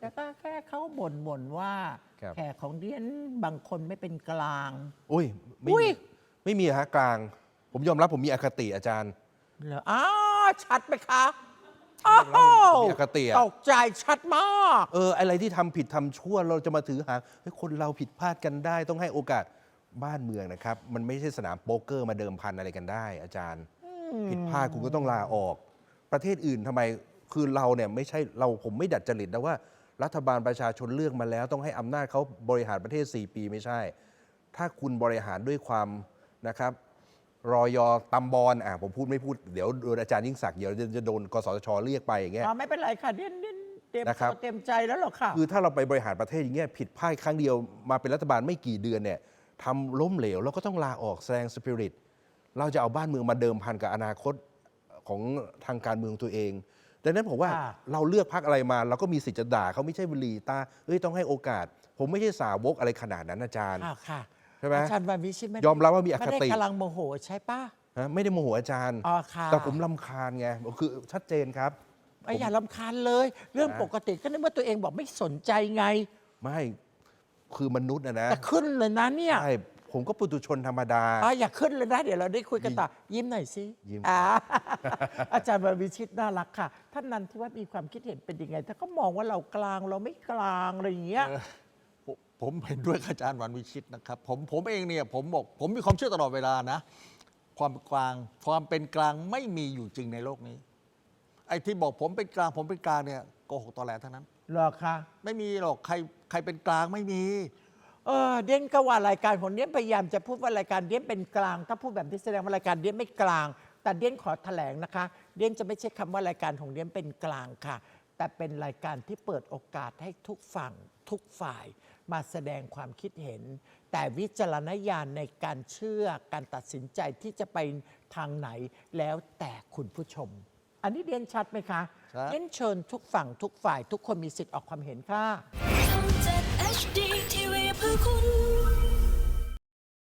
แต่ก็แค่เขาบ่นบ่นๆว่า ครับ แขกของเดียนบางคนไม่เป็นกลาง อุ้ยไม่อุ้ยมีไม่มีฮะกลาง ผมยอมรับผมมีอคติอาจารย์ เหรออ้าวชัดไหมคะอ้าวมีอคติอะ ตกใจชัดมาก เอออะไรที่ทำผิดทำชั่วเราจะมาถือหางเฮ้ยคนเราผิดพลาดกันได้ ต้องให้โอกาสบ้านเมืองนะครับ มันไม่ใช่สนามโป๊กเกอร์มาเดิมพันอะไรกันได้ อาจารย์ ผิดพลาดคุณก็ต้องลาออก ประเทศอื่นทำไม คือเราเนี่ยไม่ใช่เราผมไม่ดัดจริตนะว่า รัฐบาลประชาชนเลือกมาแล้ว ต้องให้อำนาจเขาบริหารประเทศ 4 ปีไม่ใช่ ถ้าคุณบริหารด้วยความนะครับรอยอตำบอลอะผมพูดไม่พูดเดี๋ยวโดนอาจารย์ยิ่งศักดิ์เดี๋ยวจะจะโดนกสทชเรียกไปอย่างเงี้ยอ๋อไม่เป็นไรค่ะเดียนเดียนเตรียมนะครับตัวเตรียมใจแล้วเหรอค่ะ คือถ้าเราไปบริหารประเทศอย่างเงี้ยผิดพลาดครั้งเดียวมาเป็นรัฐบาลไม่กี่เดือนเนี่ยทำล้มเหลวแล้วก็ต้องลาออกแสดงสปิริตเราจะเอาบ้านเมืองมาเดิมพันกับอนาคตของทางการเมืองตัวเอง ดังนั้นผมว่าค่ะเราเลือกพักอะไรมา เราก็มีสิทธิ์จะด่าเขาไม่ใช่วลีตาเอ้ยต้องให้โอกาส ผมไม่ใช่สาวกอะไรขนาดนั้นอาจารย์ อ้าวค่ะใช่ไหมอาจารย์วันวิชิตไม่ได้ยอมรับว่ามีอคไม่ได้ติกำลังโมโหใช่ปะฮะไม่ได้โมโหอาจารย์ อ๋อค่ะแต่ผมลำคาญไงคือชัดเจนครับ ไอ้อย่าลำคาญเลย เรื่องนะปกติก็นึกว่าตัวเองบอกไม่สนใจไง ไม่คือมนุษย์นะนะแต่ขึ้นเลยนะเนี่ย ใช่ ผมก็ปุถุชนธรรมดา อะอย่าขึ้นเลยนะ เดี๋ยวเราได้คุยกันต่อ ยิ้มหน่อยสิยิ้ม อ่า อาจารย์วันวิชิตน่ารักค่ะ ท่านนันที่ว่ามีความคิดเห็นเป็นยังไงถ้าก็มองว่าเรากลางเราไม่กลางอะไรอย่างเงี้ย ผมผมเห็นด้วยกับอาจารย์วันวิชิตนะครับผมผมเองเนี่ยผมบอกผมมีความเชื่อตลอดเวลานะ ความกลางความเป็นกลางไม่มีอยู่จริงในโลกนี้ ไอ้ที่บอกผมเป็นกลางผมเป็นกลางเนี่ยโกหกตอแหลทั้งนั้น เหรอคะ ไม่มีหรอกใครใครเป็นกลางไม่มี เออเดียนก็ว่ารายการของเดียนพยายามจะพูดว่ารายการเดียนเป็นกลาง ถ้าพูดแบบที่แสดงว่ารายการเดียนไม่กลาง แต่เดียนขอแถลงนะคะ เดียนจะไม่ใช่คำว่ารายการของเดียนเป็นกลางค่ะ แต่เป็นรายการที่เปิดโอกาสให้ทุกฝั่งทุกฝ่ายมาแสดงความคิดเห็น แต่วิจารณญาณในการเชื่อการตัดสินใจที่จะไปทางไหนแล้วแต่คุณผู้ชม อันนี้เดียนชัดไหมคะ ชัด เดียนเชิญทุกฝั่งทุกฝ่าย ทุกคนมีสิทธิ์ออกความเห็นค่ะ